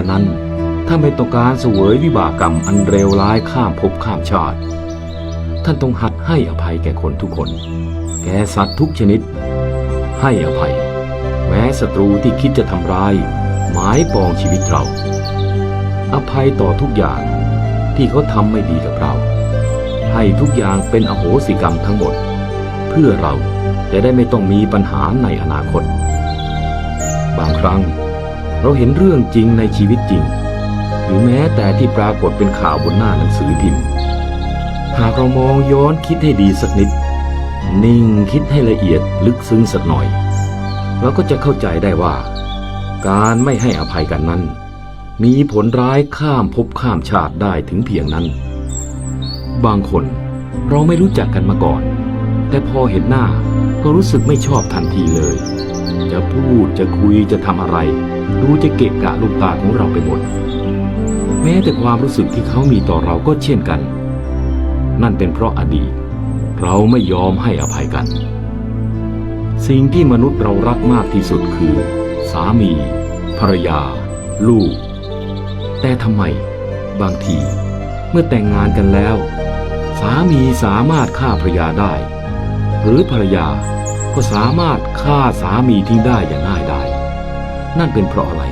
ฉะนั้นถ้าไม่ต้องการเสวยวิบากกรรมอันเลวร้ายข้ามภพข้ามชาติ ท่านต้องหัดให้อภัยแก่คนทุกคน แก่สัตว์ทุกชนิด ให้อภัย แม้ศัตรูที่คิดจะทำร้าย หมายปองชีวิตเรา อภัยต่อทุกอย่างที่เขาทำไม่ดีกับเรา ให้ทุกอย่างเป็นอโหสิกรรมทั้งหมด เพื่อเราจะได้ไม่ต้องมีปัญหาในอนาคต บางครั้ง เราเห็นเรื่องจริงในชีวิตจริง หรือแม้แต่ที่ปรากฏเป็นข่าวบนหน้าหนังสือพิมพ์ หากเรามองย้อนคิดให้ดีสักนิด นิ่งคิดให้ละเอียดลึกซึ้งสักหน่อย เราก็จะเข้าใจได้ว่า การไม่ให้อภัยกันนั้น มีผลร้ายข้ามภพข้ามชาติได้ถึงเพียงนั้น บางคนเราไม่รู้จักกันมาก่อน แต่พอเห็นหน้าก็รู้สึกไม่ชอบทันทีเลย จะพูดจะคุยจะทำอะไร ดูจะเกะกะลูกตาของเราไปหมด แม้แต่ความรู้สึกที่เขามีต่อเราก็เช่นกัน นั่นเป็นเพราะอดีต เราไม่ยอมให้อภัยกัน สิ่งที่มนุษย์เรารักมากที่สุดคือ สามี ภรรยา ลูก แต่ทำไม บางที เมื่อแต่งงานกันแล้ว สามีสามารถฆ่าภรรยาได้ หรือภรรยา ก็สามารถฆ่าสามีทิ้งได้อย่างง่ายดายนั่นเป็นเพราะอะไร